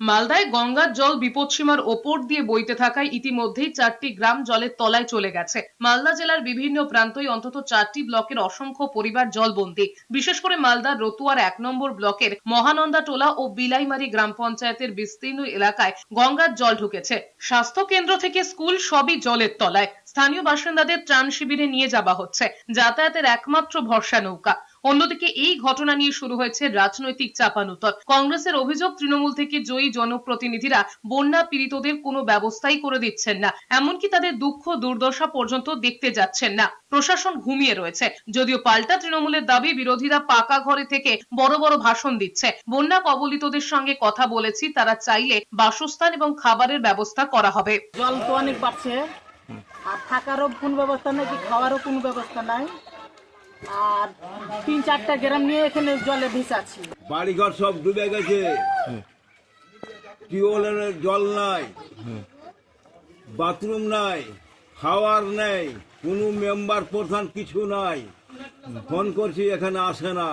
মালদায় গঙ্গার জল বিপদসীমার ওপর দিয়ে বইতে থাকায় ইতিমধ্যেই চারটি গ্রাম জলের তলায় চলে গেছে। মালদা জেলার বিভিন্ন প্রান্তই অন্তত চারটি ব্লকের অসংখ্য পরিবার জলবন্দী। বিশেষ করে মালদার রতুয়ার এক নম্বর ব্লকের মহানন্দা টোলা ও বিলাইমারি গ্রাম পঞ্চায়েতের বিস্তীর্ণ এলাকায় গঙ্গার জল ঢুকেছে। স্বাস্থ্য কেন্দ্র থেকে স্কুল সবই জলের তলায়। স্থানীয় বাসিন্দাদের ত্রাণ শিবিরে নিয়ে যাওয়া হচ্ছে। যাতায়াতের একমাত্র ভরসা নৌকা। অন্যদিকে এই ঘটনা নিয়ে শুরু হয়েছে রাজনৈতিক চাপানুতর। কংগ্রেসের অভিযোগ, তৃণমূল থেকে জয়ী জনপ্রতিনিধিরা বন্যা পীড়িতদের কোনো ব্যবস্থাই করে দিচ্ছেন না। এমনকি তাদের দুঃখ, দুর্দশা পর্যন্ত দেখতে যাচ্ছেন না। প্রশাসন ঘুমিয়ে রয়েছে। যদিও পাল্টা তৃণমূলের দাবি, বিরোধীরা পাকা ঘরে থেকে বড় বড় ভাষণ দিচ্ছে। বন্যা কবলিতদের সঙ্গে কথা বলেছি, তারা চাইলে বাসস্থান এবং খাবারের ব্যবস্থা করা হবে। জল তো অনেক বাড়ছে। আর থাকারও কোনো ব্যবস্থা নেই, কি খাওয়ারও কোনো ব্যবস্থা নাই। আর তিন চারটা গ্রাম নিয়ে এখানে জলে ভিসাচ্ছি বাড়িঘর সব ডুবে গেছে। টিউবওয়েলের জল নাই, বাথরুম নাই, খাওয়ার নেই, কোনো মেম্বার প্রধান কিছু নাই। ফোন করছি, এখানে আসে না।